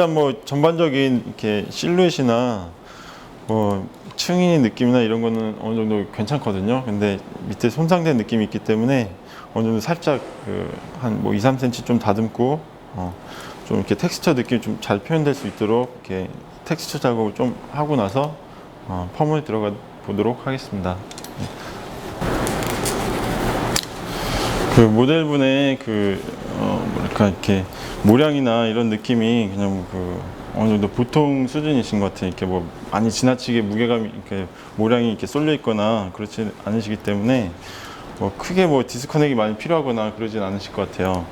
일단 뭐 전반적인 이렇게 실루엣이나 뭐 층이 느낌이나 이런 거는 어느 정도 괜찮거든요. 근데 밑에 손상된 느낌이 있기 때문에 어느 정도 살짝 그 한뭐 2, 3cm 좀 다듬고 어, 좀 이렇게 텍스처 느낌이 좀 잘 표현될 수 있도록 이렇게 텍스처 작업을 좀 하고 나서 어, 펌을 들어가 보도록 하겠습니다. 그 모델분의 그 어, 뭐랄까 이렇게 모량이나 이런 느낌이 그냥 그 어느 정도 보통 수준이신 것 같아요. 이렇게 뭐 많이 지나치게 무게감이 이렇게 모량이 이렇게 쏠려 있거나 그렇지 않으시기 때문에 뭐 크게 뭐 디스커넥이 많이 필요하거나 그러진 않으실 것 같아요.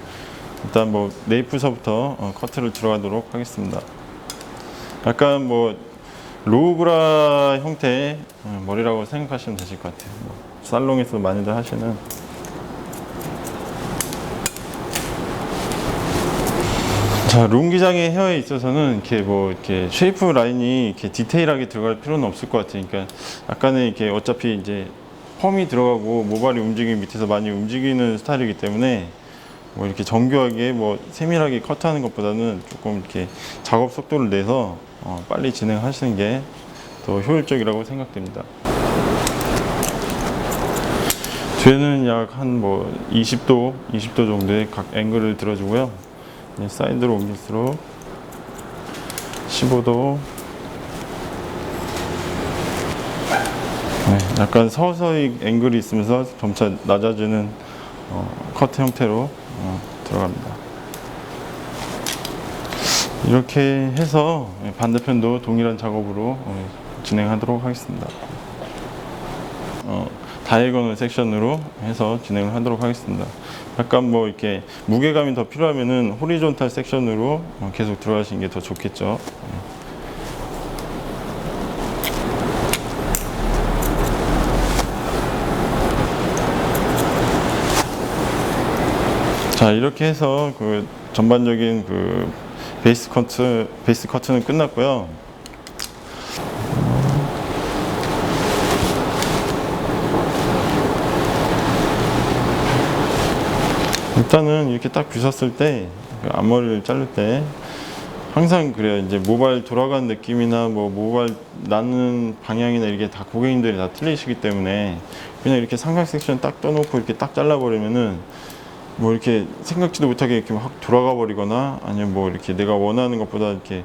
일단 뭐 네이프서부터 어, 커트를 들어가도록 하겠습니다. 약간 뭐 로우브라 형태의 어, 머리라고 생각하시면 되실 것 같아요. 뭐 살롱에서 많이들 하시는 자, 룸 기장의 헤어에 있어서는 이렇게 뭐 이렇게 쉐이프 라인이 이렇게 디테일하게 들어갈 필요는 없을 것 같아요. 그러니까 약간의 이렇게 어차피 이제 펌이 들어가고 모발이 움직이기 밑에서 많이 움직이는 스타일이기 때문에 뭐 이렇게 정교하게 뭐 세밀하게 커트하는 것보다는 조금 이렇게 작업 속도를 내서 어, 빨리 진행하시는 게 더 효율적이라고 생각됩니다. 뒤에는 약 한 뭐 20도, 20도 정도의 각 앵글을 들어주고요. 사이드로 옮길수록 15도 네, 약간 서서히 앵글이 있으면서 점차 낮아지는 어, 커트 형태로 어, 들어갑니다. 이렇게 해서 반대편도 동일한 작업으로 어, 진행하도록 하겠습니다. 어, 다이거널 섹션으로 해서 진행을 하도록 하겠습니다. 약간 뭐 이렇게 무게감이 더 필요하면은 호리존탈 섹션으로 어, 계속 들어가시는 게 더 좋겠죠. 자 이렇게 해서 그 전반적인 그 베이스 커트 베이스 커트는 끝났고요. 일단은 이렇게 딱 뷰셨을 때그 앞머리를 자를 때 항상 그래요. 이제 모발 돌아간 느낌이나 뭐 모발 나는 방향이나 이게 다 고객님들이 다 틀리시기 때문에 그냥 이렇게 삼각 섹션 딱 떠놓고 이렇게 딱 잘라버리면은 뭐 이렇게 생각지도 못하게 이렇게 확 돌아가 버리거나 아니면 뭐 이렇게 내가 원하는 것보다 이렇게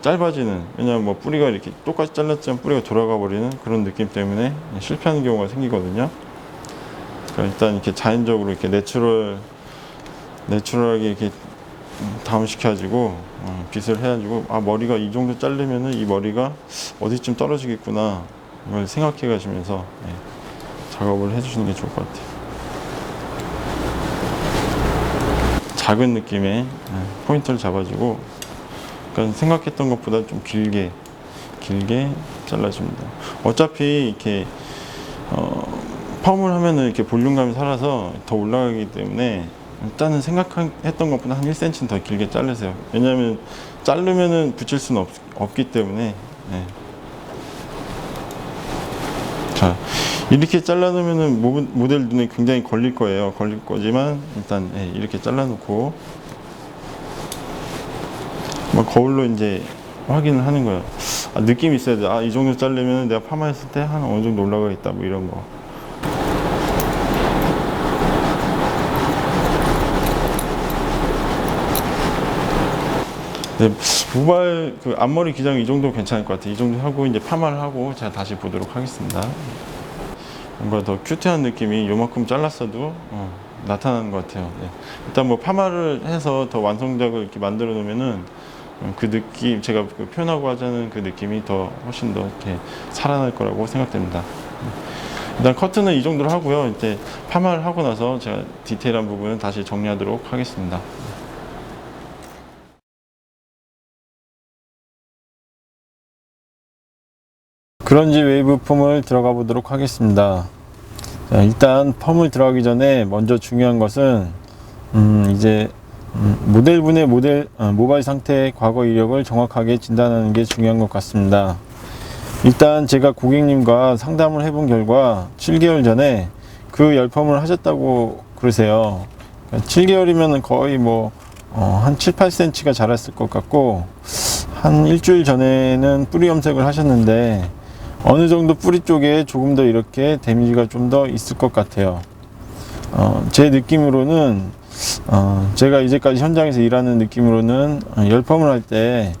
짧아지는 왜냐면 뭐 뿌리가 이렇게 똑같이 잘랐지만 뿌리가 돌아가 버리는 그런 느낌 때문에 실패하는 경우가 생기거든요. 그러니까 일단 이렇게 자연적으로 이렇게 내추럴 내추럴하게 이렇게 다운시켜가지고 어, 빗을 해가지고 아 머리가 이 정도 자르면은 이 머리가 어디쯤 떨어지겠구나 이걸 생각해 가시면서 예, 작업을 해주시는 게 좋을 것 같아요. 작은 느낌의 예, 포인트를 잡아주고 그러니까 생각했던 것보다 좀 길게 길게 잘라줍니다. 어차피 이렇게 어, 펌을 하면은 이렇게 볼륨감이 살아서 더 올라가기 때문에 일단은 생각했던 것보다 한 1cm 더 길게 자르세요. 왜냐하면 자르면은 붙일 수는 없, 없기 때문에. 네. 자, 이렇게 잘라놓으면은 모- 모델 눈에 굉장히 걸릴 거예요. 걸릴 거지만 일단 예, 이렇게 잘라놓고 뭐 거울로 이제 확인을 하는 거예요. 아, 느낌이 있어야 돼. 아, 이 정도 자르면 내가 파마했을 때 한 어느 정도 올라가겠다. 뭐 이런 거. 모발 그 앞머리 기장 이 정도 괜찮을 것 같아요. 이 정도 하고 이제 파마를 하고 제가 다시 보도록 하겠습니다. 뭔가 더 큐트한 느낌이 요만큼 잘랐어도 어, 나타나는 것 같아요. 네. 일단 뭐 파마를 해서 더 완성작을 이렇게 만들어 놓으면은 어, 그 느낌 제가 그 표현하고 하자는 그 느낌이 더 훨씬 더 이렇게 살아날 거라고 생각됩니다. 일단 커트는 이 정도로 하고요. 이제 파마를 하고 나서 제가 디테일한 부분은 다시 정리하도록 하겠습니다. 그런지 웨이브 폼을 들어가 보도록 하겠습니다. 자, 일단 펌을 들어가기 전에 먼저 중요한 것은 음, 이제 음, 모델분의 모델 어, 모발 상태 과거 이력을 정확하게 진단하는 게 중요한 것 같습니다. 일단 제가 고객님과 상담을 해본 결과 7개월 전에 그 열펌을 하셨다고 그러세요. 7개월이면 거의 뭐 어, 한 7, 8cm가 자랐을 것 같고 한 일주일 전에는 뿌리 염색을 하셨는데 어느 정도 뿌리 쪽에 조금 더 이렇게 데미지가 좀 더 있을 것 같아요. 어, 제 느낌으로는 어, 제가 이제까지 현장에서 일하는 느낌으로는 어, 열펌을 할 때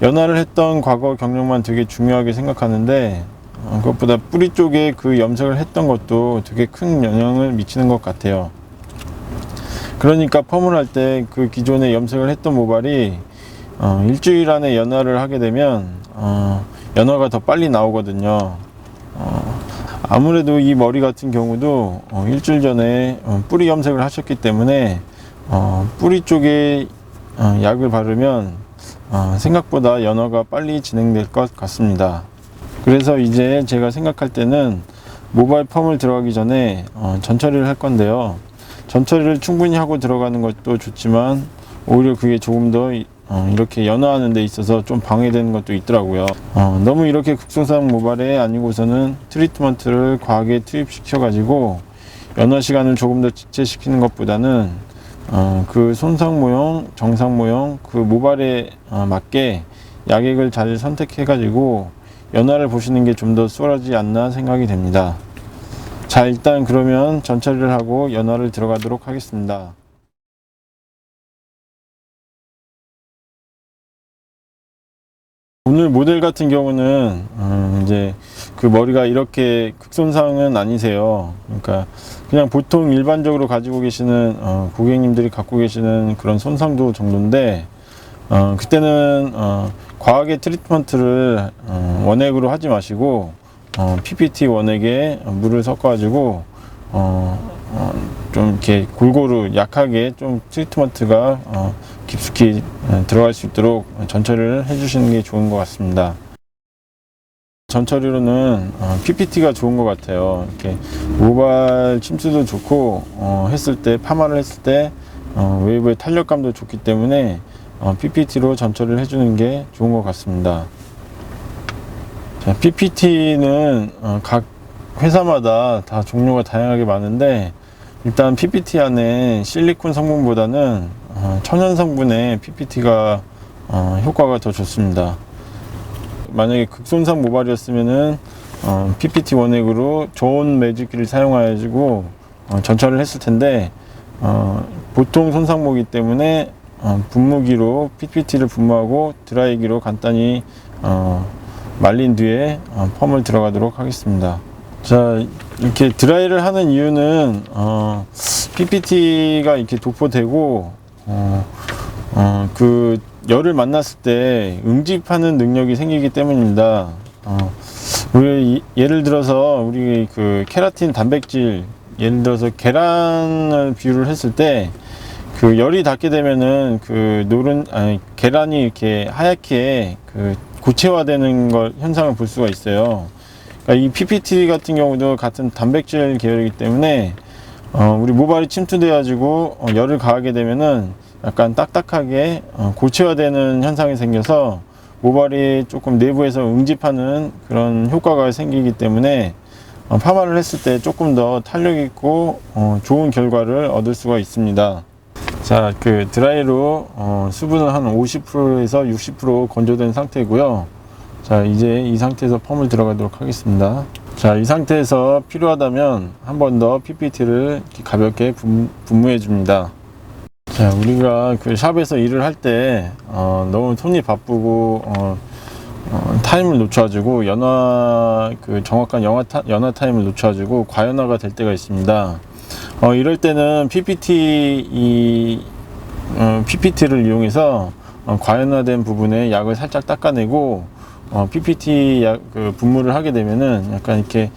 연화를 했던 과거 경력만 되게 중요하게 생각하는데 어, 그것보다 뿌리 쪽에 그 염색을 했던 것도 되게 큰 영향을 미치는 것 같아요. 그러니까 펌을 할 때 그 기존에 염색을 했던 모발이 어, 일주일 안에 연화를 하게 되면 어, 연화가 더 빨리 나오거든요. 어, 아무래도 이 머리 같은 경우도 어, 일주일 전에 어, 뿌리 염색을 하셨기 때문에 어, 뿌리 쪽에 어, 약을 바르면 어, 생각보다 연화가 빨리 진행될 것 같습니다. 그래서 이제 제가 생각할 때는 모바일 펌을 들어가기 전에 어, 전처리를 할 건데요. 전처리를 충분히 하고 들어가는 것도 좋지만 오히려 그게 조금 더 이- 어, 이렇게 연화하는 데 있어서 좀 방해되는 것도 있더라고요. 어, 너무 이렇게 극소상 모발에 아니고서는 트리트먼트를 과하게 투입시켜 가지고 연화 시간을 조금 더 지체시키는 것보다는 어, 그 손상 모형, 정상 모형, 그 모발에 어, 맞게 약액을 잘 선택해 가지고 연화를 보시는 게 좀 더 수월하지 않나 생각이 됩니다. 자, 일단 그러면 전처리를 하고 연화를 들어가도록 하겠습니다. 오늘 모델 같은 경우는 음, 이제 그 머리가 이렇게 극손상은 아니세요. 그러니까 그냥 보통 일반적으로 가지고 계시는 어, 고객님들이 갖고 계시는 그런 손상도 정도인데 어, 그때는 어, 과하게 트리트먼트를 어, 원액으로 하지 마시고 어, PPT 원액에 물을 섞어가지고 어, 어, 좀 이렇게 골고루 약하게 좀 트리트먼트가 어, 깊숙이 어, 들어갈 수 있도록 전처리를 해주시는 게 좋은 것 같습니다. 전처리로는 어, PPT가 좋은 것 같아요. 이렇게 모발 침투도 좋고 어, 했을 때 파마를 했을 때 어, 웨이브의 탄력감도 좋기 때문에 어, PPT로 전처리를 해주는 게 좋은 것 같습니다. 자, PPT는 어, 각 회사마다 다 종류가 다양하게 많은데 일단 PPT 안에 실리콘 성분보다는 어, 천연 성분의 PPT가 어, 효과가 더 좋습니다. 만약에 극손상 모발이었으면은 어, PPT 원액으로 좋은 매직기를 사용해가지고 어, 전처리를 했을 텐데 어, 보통 손상모기 때문에 어, 분무기로 PPT를 분무하고 드라이기로 간단히 어, 말린 뒤에 어, 펌을 들어가도록 하겠습니다. 자 이렇게 드라이를 하는 이유는 어, PPT가 이렇게 도포되고 어, 어, 그 열을 만났을 때 응집하는 능력이 생기기 때문입니다. 어, 우리 이- 예를 들어서 우리 그 케라틴 단백질 예를 들어서 계란을 비유를 했을 때 그 열이 닿게 되면은 그 노른 아니 계란이 이렇게 하얗게 그 고체화되는 걸 현상을 볼 수가 있어요. 그러니까 이 PPT 같은 경우도 같은 단백질 계열이기 때문에 어, 우리 모발이 침투돼 가지고 어, 열을 가하게 되면은 약간 딱딱하게 어, 고체화되는 현상이 생겨서 모발이 조금 내부에서 응집하는 그런 효과가 생기기 때문에 어, 파마를 했을 때 조금 더 탄력 있고 어, 좋은 결과를 얻을 수가 있습니다. 자, 그 드라이로 어, 수분은 한 50%에서 60% 건조된 상태고요. 자, 이제 이 상태에서 펌을 들어가도록 하겠습니다. 자, 이 상태에서 필요하다면 한 번 더 PPT를 가볍게 분, 분무해 줍니다. 자, 우리가 그 샵에서 일을 할때 어, 너무 손이 바쁘고 어, 어, 타임을 놓쳐가지고 연화 그 정확한 연화, 타, 연화 타임을 놓쳐가지고 과연화가 될 때가 있습니다. 어, 이럴 때는 PPT 이 어, PPT를 이용해서 어, 과연화된 부분에 약을 살짝 닦아내고 어, PPT 약, 그 분무를 하게 되면은 약간 이렇게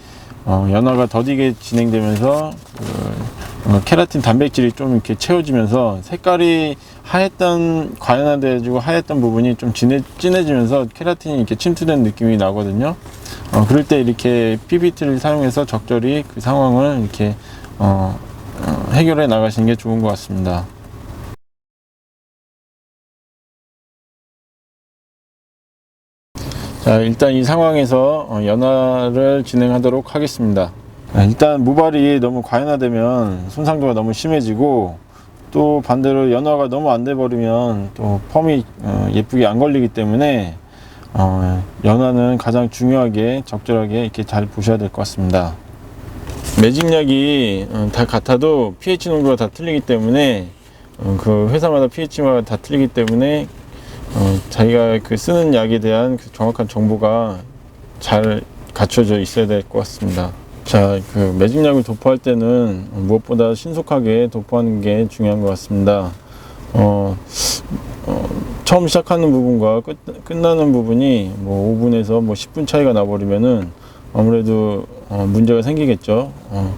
어, 연화가 더디게 진행되면서 그, 어, 케라틴 단백질이 좀 이렇게 채워지면서 색깔이 하였던 과연화돼가지고 하였던 부분이 좀 진해, 진해지면서 케라틴이 이렇게 침투된 느낌이 나거든요. 어, 그럴 때 이렇게 PPT를 사용해서 적절히 그 상황을 이렇게 어, 어, 해결해 나가시는 게 좋은 것 같습니다. 자, 일단 이 상황에서 어, 연화를 진행하도록 하겠습니다. 아, 일단 모발이 너무 과연화되면 손상도가 너무 심해지고 또 반대로 연화가 너무 안 돼 버리면 또 펌이 어, 예쁘게 안 걸리기 때문에 어, 연화는 가장 중요하게 적절하게 이렇게 잘 보셔야 될 것 같습니다. 매직약이 어, 다 같아도 pH 농도가 다 틀리기 때문에 어, 그 회사마다 pH가 다 틀리기 때문에 어, 자기가 그 쓰는 약에 대한 그 정확한 정보가 잘 갖춰져 있어야 될 것 같습니다. 자, 그 매직약을 도포할 때는 무엇보다 신속하게 도포하는 게 중요한 것 같습니다. 어, 어, 처음 시작하는 부분과 끝, 끝나는 부분이 뭐 5분에서 뭐 10분 차이가 나버리면은 아무래도 어, 문제가 생기겠죠. 어,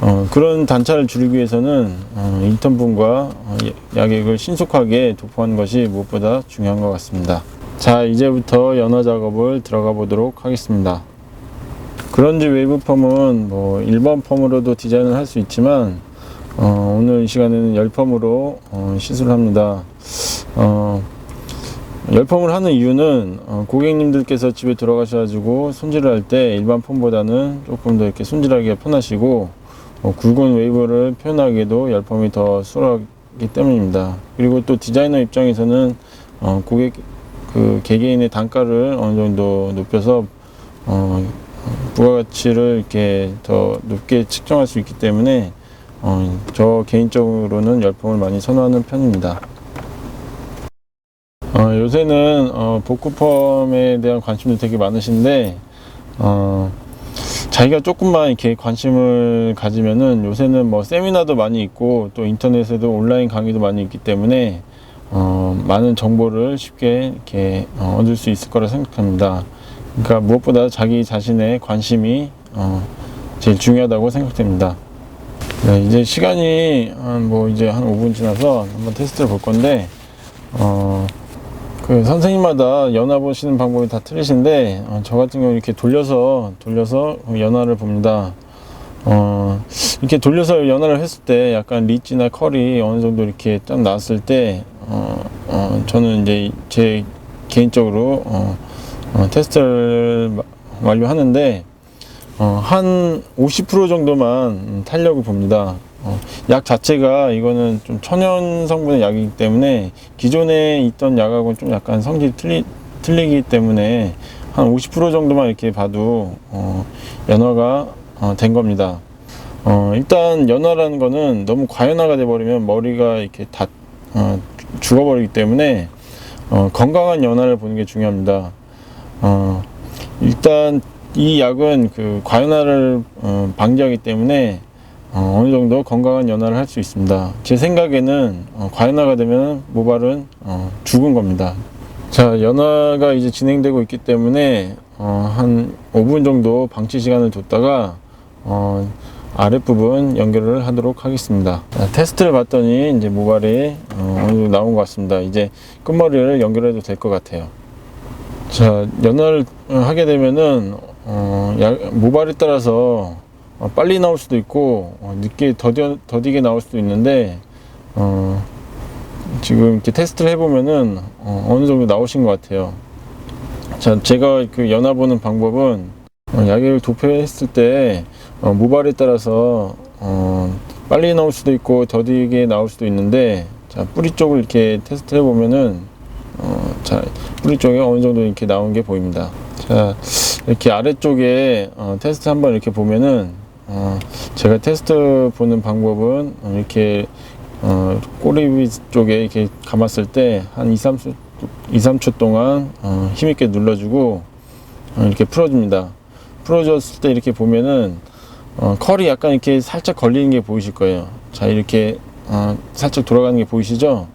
어, 그런 단차를 줄이기 위해서는 어, 인턴분과 어, 약액을 신속하게 도포하는 것이 무엇보다 중요한 것 같습니다. 자, 이제부터 연화 작업을 들어가 보도록 하겠습니다. 그런지 웨이브 펌은 뭐 일반 펌으로도 디자인을 할 수 있지만 어, 오늘 이 시간에는 열 펌으로 어, 시술을 합니다. 어, 열펌을 하는 이유는 어, 고객님들께서 집에 들어가셔가지고 손질을 할 때 일반 펌보다는 조금 더 이렇게 손질하기가 편하시고 어, 굵은 웨이브를 표현하기에도 열펌이 더 수월하기 때문입니다. 그리고 또 디자이너 입장에서는 어, 고객 그 개개인의 단가를 어느 정도 높여서 어, 부가가치를 이렇게 더 높게 측정할 수 있기 때문에 어, 저 개인적으로는 열펌을 많이 선호하는 편입니다. 어, 요새는 어, 복구펌에 대한 관심도 되게 많으신데 어, 자기가 조금만 이렇게 관심을 가지면은 요새는 뭐 세미나도 많이 있고 또 인터넷에도 온라인 강의도 많이 있기 때문에 어, 많은 정보를 쉽게 이렇게 어, 얻을 수 있을 거라 생각합니다. 그러니까 무엇보다 자기 자신의 관심이 어, 제일 중요하다고 생각됩니다. 네, 이제 시간이 한 뭐 이제 한 5분 지나서 한번 테스트를 볼 건데 어, 그 선생님마다 연화 보시는 방법이 다 틀리신데 어, 저 같은 경우 이렇게 돌려서 돌려서 연화를 봅니다. 어, 이렇게 돌려서 연화를 했을 때 약간 리치나 컬이 어느 정도 이렇게 딱 나왔을 때 어, 어, 저는 이제 제 개인적으로 어, 어, 테스트를 마- 완료하는데 어, 한 50% 정도만 음, 탄력을 봅니다. 어, 약 자체가 이거는 좀 천연 성분의 약이기 때문에 기존에 있던 약하고는 좀 약간 성질이 틀리, 틀리기 때문에 한 50% 정도만 이렇게 봐도 어, 연화가 어, 된 겁니다. 어, 일단 연화라는 거는 너무 과연화가 돼버리면 머리가 이렇게 다 어, 죽어버리기 때문에 어, 건강한 연화를 보는 게 중요합니다. 어, 일단 이 약은 그 과연화를 어, 방지하기 때문에 어, 어느 정도 건강한 연화를 할 수 있습니다. 제 생각에는 어, 과연화가 되면 모발은 어, 죽은 겁니다. 자, 연화가 이제 진행되고 있기 때문에 어, 한 5분 정도 방치 시간을 뒀다가 어, 아랫부분 연결을 하도록 하겠습니다. 자, 테스트를 봤더니 이제 모발이 어, 어느 정도 나온 것 같습니다. 이제 끝머리를 연결해도 될 것 같아요. 자, 연화를 어, 하게 되면은 어, 야- 모발에 따라서 어, 빨리 나올 수도 있고 어, 늦게 더디, 더디게 나올 수도 있는데 어, 지금 이렇게 테스트를 해보면은 어, 어느 정도 나오신 것 같아요. 자, 제가 그 연화 보는 방법은 어, 약을 도포했을 때 어, 모발에 따라서 어, 빨리 나올 수도 있고 더디게 나올 수도 있는데 자, 뿌리 쪽을 이렇게 테스트 해 보면은 어, 자, 뿌리 쪽에 어느 정도 이렇게 나온 게 보입니다. 자, 이렇게 아래쪽에 어, 테스트 한번 이렇게 보면은 어, 제가 테스트 보는 방법은 어, 이렇게 어, 꼬리 쪽에 이렇게 감았을 때 한 2, 3초, 2, 3초 동안 어, 힘있게 눌러주고 어, 이렇게 풀어줍니다. 풀어줬을 때 이렇게 보면은 어, 컬이 약간 이렇게 살짝 걸리는 게 보이실 거예요. 자, 이렇게 어, 살짝 돌아가는 게 보이시죠?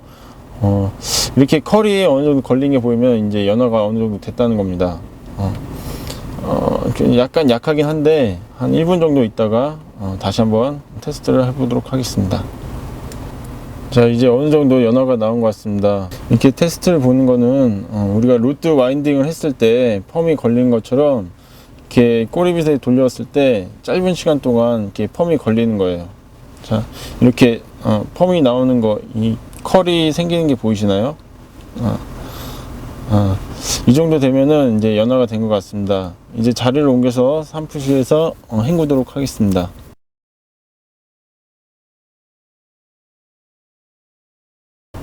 어, 이렇게 컬이 어느 정도 걸린 게 보이면 이제 연화가 어느 정도 됐다는 겁니다. 어, 어, 좀 약간 약하긴 한데 한 1분 정도 있다가 어, 다시 한번 테스트를 해보도록 하겠습니다. 자 이제 어느 정도 연화가 나온 것 같습니다. 이렇게 테스트를 보는 거는 어, 우리가 루트 와인딩을 했을 때 펌이 걸린 것처럼 이렇게 꼬리빗에 돌렸을 때 짧은 시간 동안 이렇게 펌이 걸리는 거예요. 자 이렇게 어, 펌이 나오는 거, 이 컬이 생기는 게 보이시나요? 어, 어, 이 정도 되면은 이제 연화가 된 것 같습니다. 이제 자리를 옮겨서 산푸시에서 어, 헹구도록 하겠습니다.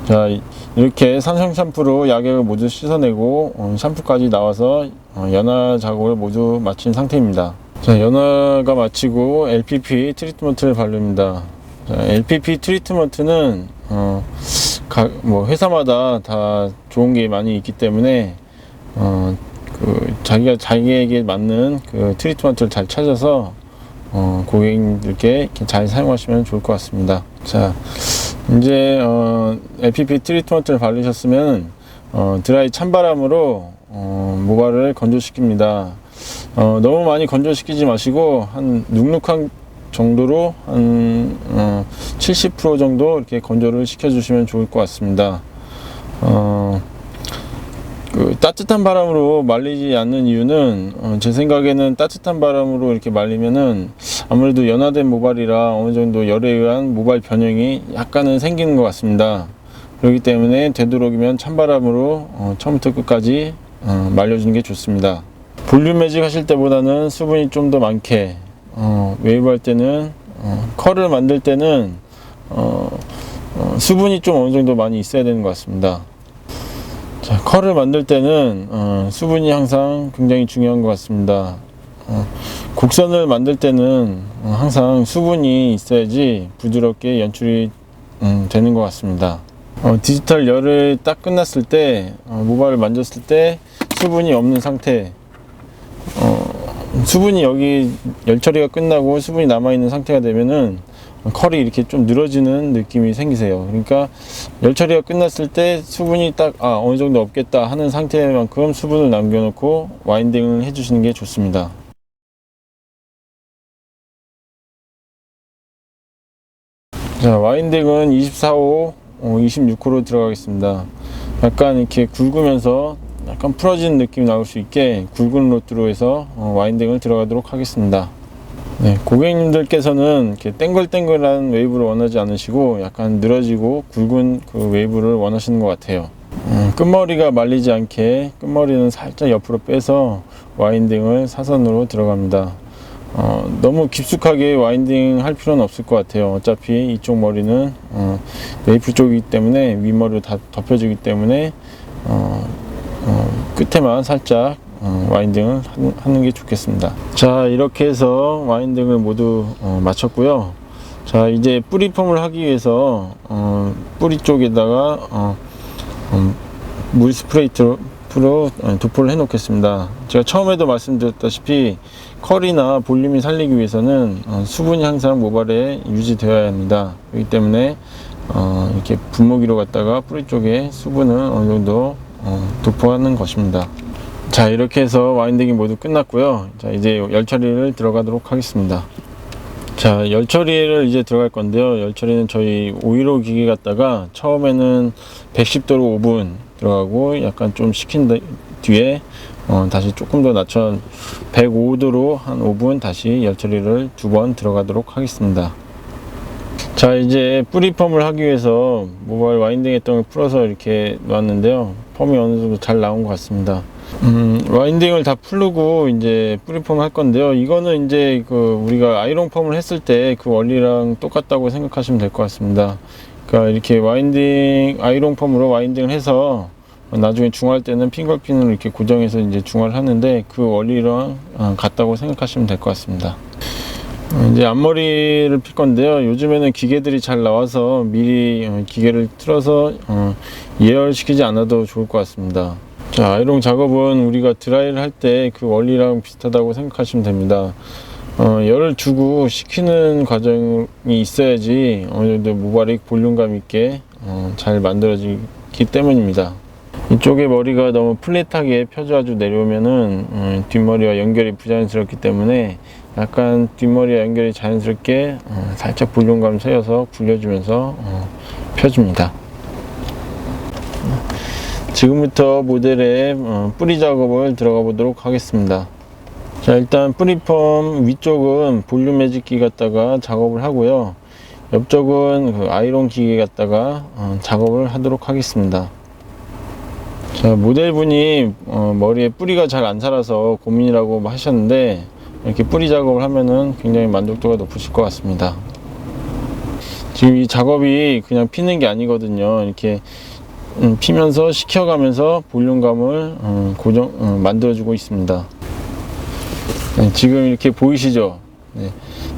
자 이- 이렇게 삼성 샴푸로 약액을 모두 씻어내고 어, 샴푸까지 나와서 어, 연화 작업을 모두 마친 상태입니다. 자 연화가 마치고 LPP 트리트먼트를 바릅니다. 자, LPP 트리트먼트는 어, 각, 뭐 회사마다 다 좋은 게 많이 있기 때문에 어, 그 자기가 자기에게 맞는 그 트리트먼트를 잘 찾아서 어, 고객님들께 잘 사용하시면 좋을 것 같습니다. 자, 이제 어, LPP 트리트먼트를 바르셨으면 어, 드라이 찬바람으로 어, 모발을 건조시킵니다. 어, 너무 많이 건조시키지 마시고 한 눅눅한 정도로 한 어, 70% 정도 이렇게 건조를 시켜주시면 좋을 것 같습니다. 어, 그 따뜻한 바람으로 말리지 않는 이유는 어, 제 생각에는 따뜻한 바람으로 이렇게 말리면은 아무래도 연화된 모발이라 어느 정도 열에 의한 모발 변형이 약간은 생기는 것 같습니다. 그렇기 때문에 되도록이면 찬바람으로 어, 처음부터 끝까지 어, 말려주는 게 좋습니다. 볼륨 매직 하실 때보다는 수분이 좀 더 많게 어, 웨이브 할 때는 어, 컬을 만들 때는 어, 어, 수분이 좀 어느 정도 많이 있어야 되는 것 같습니다. 자, 컬을 만들 때는 어, 수분이 항상 굉장히 중요한 것 같습니다. 어, 곡선을 만들 때는 어, 항상 수분이 있어야지 부드럽게 연출이 음, 되는 것 같습니다. 어, 디지털 열을 딱 끝났을 때 어, 모발을 만졌을 때 수분이 없는 상태 어, 수분이 여기 열 처리가 끝나고 수분이 남아 있는 상태가 되면은 컬이 이렇게 좀 늘어지는 느낌이 생기세요. 그러니까 열 처리가 끝났을 때 수분이 딱 아, 어느 정도 없겠다 하는 상태만큼 수분을 남겨 놓고 와인딩을 해 주시는 게 좋습니다. 자, 와인딩은 24호, 어, 26호로 들어가겠습니다. 약간 이렇게 굵으면서 약간 풀어지는 느낌이 나올 수 있게 굵은 로트로 해서 어, 와인딩을 들어가도록 하겠습니다. 네, 고객님들께서는 이렇게 땡글땡글한 웨이브를 원하지 않으시고 약간 늘어지고 굵은 그 웨이브를 원하시는 것 같아요. 음, 끝머리가 말리지 않게 끝머리는 살짝 옆으로 빼서 와인딩을 사선으로 들어갑니다. 어, 너무 깊숙하게 와인딩 할 필요는 없을 것 같아요. 어차피 이쪽 머리는 어, 메이플 쪽이기 때문에 윗머리로 다 덮여주기 때문에 어, 어, 끝에만 살짝 어, 와인딩을 하는- 게 좋겠습니다. 자 이렇게 해서 와인딩을 모두 어, 마쳤고요. 자 이제 뿌리 펌을 하기 위해서 어, 뿌리 쪽에다가 어, 음, 물 스프레이로 로 도포를 해 놓겠습니다. 제가 처음에도 말씀드렸다시피 컬이나 볼륨이 살리기 위해서는 어, 수분이 항상 모발에 유지되어야 합니다. 그렇기 때문에 어, 이렇게 분무기로 갖다가 뿌리 쪽에 수분을 어느 정도 어, 도포하는 것입니다. 자 이렇게 해서 와인딩이 모두 끝났고요. 자 이제 열 처리를 들어가도록 하겠습니다. 자, 열 처리를 이제 들어갈 건데요. 열 처리는 저희 515 기계 갖다가 처음에는 110도로 5분 들어가고 약간 좀 식힌 다- 뒤에 어, 다시 조금 더 낮춰 105도로 한 5분 다시 열 처리를 두 번 들어가도록 하겠습니다. 자, 이제 뿌리 펌을 하기 위해서 모바일 와인딩 했던 걸 풀어서 이렇게 놨는데요. 펌이 어느 정도 잘 나온 것 같습니다. 음, 와인딩을 다 풀고 이제 뿌리펌 할 건데요. 이거는 이제 그 우리가 아이롱 펌을 했을 때 그 원리랑 똑같다고 생각하시면 될 것 같습니다. 그러니까 이렇게 와인딩 아이롱 펌으로 와인딩을 해서 나중에 중화할 때는 핑거핀으로 이렇게 고정해서 이제 중화를 하는데 그 원리랑 어, 같다고 생각하시면 될 것 같습니다. 어, 이제 앞머리를 필 건데요. 요즘에는 기계들이 잘 나와서 미리 어, 기계를 틀어서 어, 예열시키지 않아도 좋을 것 같습니다. 자, 아이롱 작업은 우리가 드라이를 할 때 그 원리랑 비슷하다고 생각하시면 됩니다. 어, 열을 주고 식히는 과정이 있어야지 어느 정도 모발이 볼륨감 있게 어, 잘 만들어지기 때문입니다. 이쪽에 머리가 너무 플랫하게 펴져가지고 내려오면은 어, 뒷머리와 연결이 부자연스럽기 때문에 약간 뒷머리와 연결이 자연스럽게 어, 살짝 볼륨감 세워서 굴려주면서 어, 펴줍니다. 지금부터 모델의 어, 뿌리 작업을 들어가 보도록 하겠습니다. 자 일단 뿌리펌 위쪽은 볼륨 매직기 갖다가 작업을 하고요. 옆쪽은 그 아이론 기계 갖다가 어, 작업을 하도록 하겠습니다. 자 모델분이 어, 머리에 뿌리가 잘 안 살아서 고민이라고 하셨는데 이렇게 뿌리 작업을 하면은 굉장히 만족도가 높으실 것 같습니다. 지금 이 작업이 그냥 피는 게 아니거든요. 이렇게 음, 피면서 식혀가면서 볼륨감을 음, 고정 음, 만들어주고 있습니다. 네, 지금 이렇게 보이시죠? 네,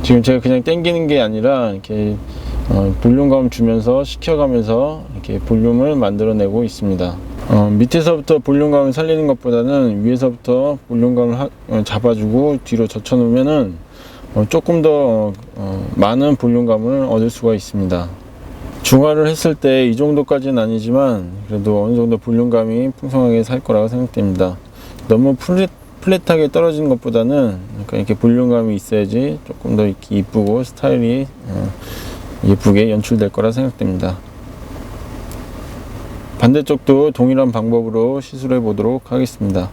지금 제가 그냥 당기는 게 아니라 이렇게 어, 볼륨감 주면서 식혀가면서 이렇게 볼륨을 만들어내고 있습니다. 어, 밑에서부터 볼륨감을 살리는 것보다는 위에서부터 볼륨감을 하- 어, 잡아주고 뒤로 젖혀놓으면은 어, 조금 더 어, 많은 볼륨감을 얻을 수가 있습니다. 중화를 했을 때 이 정도까지는 아니지만 그래도 어느 정도 볼륨감이 풍성하게 살 거라고 생각됩니다. 너무 플랫, 플랫하게 떨어지는 것보다는 약간 이렇게 볼륨감이 있어야지 조금 더 이쁘고 스타일이 어, 예쁘게 연출될 거라 생각됩니다. 반대쪽도 동일한 방법으로 시술해 보도록 하겠습니다.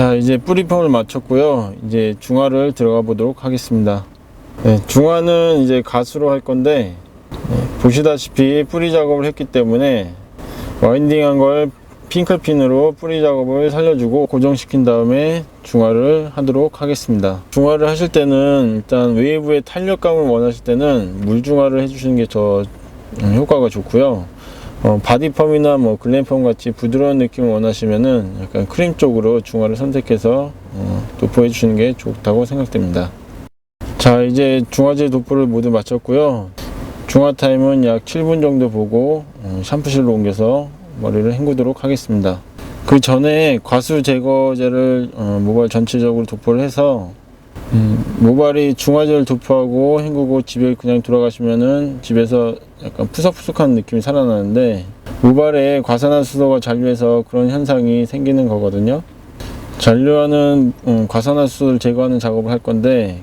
자 이제 뿌리펌을 마쳤고요. 이제 중화를 들어가 보도록 하겠습니다. 네, 중화는 이제 가수로 할 건데 네, 보시다시피 뿌리 작업을 했기 때문에 와인딩한 걸 핑클핀으로 뿌리 작업을 살려주고 고정시킨 다음에 중화를 하도록 하겠습니다. 중화를 하실 때는 일단 웨이브의 탄력감을 원하실 때는 물 중화를 해주시는 게 더 효과가 좋고요 어, 바디펌이나 뭐 글램펌 같이 부드러운 느낌을 원하시면은 약간 크림 쪽으로 중화를 선택해서 어, 도포해 주시는 게 좋다고 생각됩니다. 자 이제 중화제 도포를 모두 마쳤고요. 중화 타임은 약 7분 정도 보고 어, 샴푸실로 옮겨서 머리를 헹구도록 하겠습니다. 그 전에 과수 제거제를 어, 모발 전체적으로 도포를 해서 음, 모발이 중화제를 도포하고 헹구고 집에 그냥 돌아가시면은 집에서 약간 푸석푸석한 느낌이 살아나는데 모발에 과산화수소가 잔류해서 그런 현상이 생기는 거거든요. 잔류하는 음, 과산화수소를 제거하는 작업을 할 건데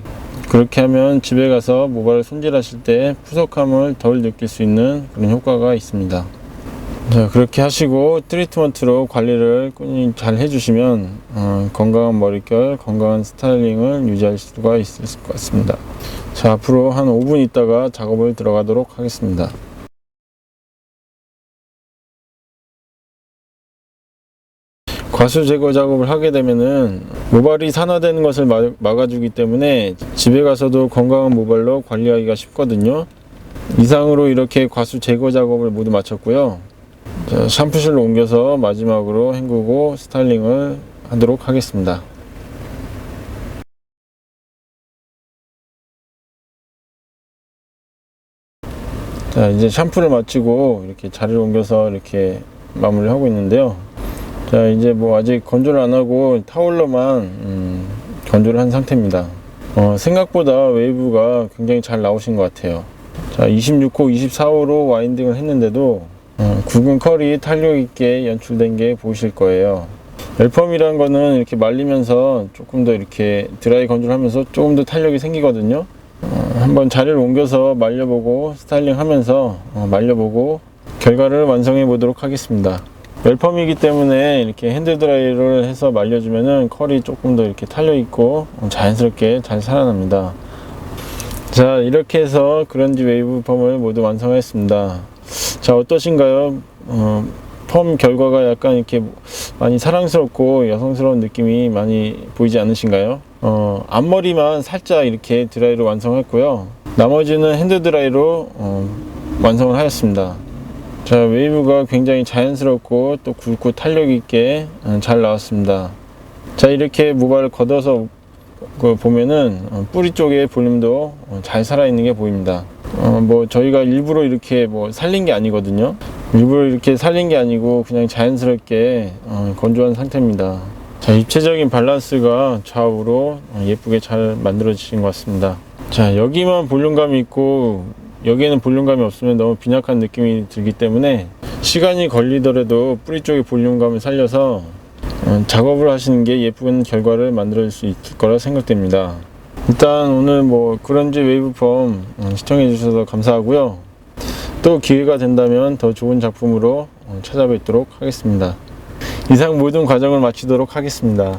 그렇게 하면 집에 가서 모발을 손질하실 때 푸석함을 덜 느낄 수 있는 그런 효과가 있습니다. 자, 그렇게 하시고 트리트먼트로 관리를 꾸준히 잘 해주시면 어, 건강한 머릿결, 건강한 스타일링을 유지할 수가 있을 것 같습니다. 자, 앞으로 한 5분 있다가 작업을 들어가도록 하겠습니다. 과수 제거 작업을 하게 되면은 모발이 산화되는 것을 막- 막아주기 때문에 집에 가서도 건강한 모발로 관리하기가 쉽거든요. 이상으로 이렇게 과수 제거 작업을 모두 마쳤고요. 자, 샴푸실로 옮겨서 마지막으로 헹구고 스타일링을 하도록 하겠습니다. 자, 이제 샴푸를 마치고 이렇게 자리를 옮겨서 이렇게 마무리를 하고 있는데요. 자, 이제 뭐 아직 건조를 안 하고 타올로만 음, 건조를 한 상태입니다. 어, 생각보다 웨이브가 굉장히 잘 나오신 것 같아요. 자, 26호, 24호로 와인딩을 했는데도 어, 굵은 컬이 탄력 있게 연출된 게 보이실 거예요. 엘펌이란 거는 이렇게 말리면서 조금 더 이렇게 드라이 건조를 하면서 조금 더 탄력이 생기거든요. 어, 한번 자리를 옮겨서 말려보고 스타일링 하면서 어, 말려보고 결과를 완성해 보도록 하겠습니다. 웰펌이기 때문에 이렇게 핸드드라이를 해서 말려주면은 컬이 조금 더 이렇게 탄력 있고 어, 자연스럽게 잘 살아납니다. 자 이렇게 해서 그런지 웨이브 펌을 모두 완성했습니다. 자 어떠신가요? 어, 펌 결과가 약간 이렇게 많이 사랑스럽고 여성스러운 느낌이 많이 보이지 않으신가요? 어, 앞머리만 살짝 이렇게 드라이로 완성했고요. 나머지는 핸드 드라이로 어, 완성을 하였습니다. 자 웨이브가 굉장히 자연스럽고 또 굵고 탄력 있게 어, 잘 나왔습니다. 자 이렇게 모발을 걷어서 그 보면은 어, 뿌리 쪽에 볼륨도 어, 잘 살아있는 게 보입니다. 어, 뭐 저희가 일부러 이렇게 뭐 살린 게 아니거든요. 일부러 이렇게 살린 게 아니고 그냥 자연스럽게 어, 건조한 상태입니다. 자 입체적인 밸런스가 좌우로 어, 예쁘게 잘 만들어지신 것 같습니다. 자 여기만 볼륨감이 있고 여기에는 볼륨감이 없으면 너무 빈약한 느낌이 들기 때문에 시간이 걸리더라도 뿌리 쪽의 볼륨감을 살려서 어, 작업을 하시는 게 예쁜 결과를 만들 수 있을 거라 생각됩니다. 일단 오늘 뭐 그런지 웨이브펌 어, 시청해 주셔서 감사하고요. 또 기회가 된다면 더 좋은 작품으로 어, 찾아뵙도록 하겠습니다. 이상 모든 과정을 마치도록 하겠습니다.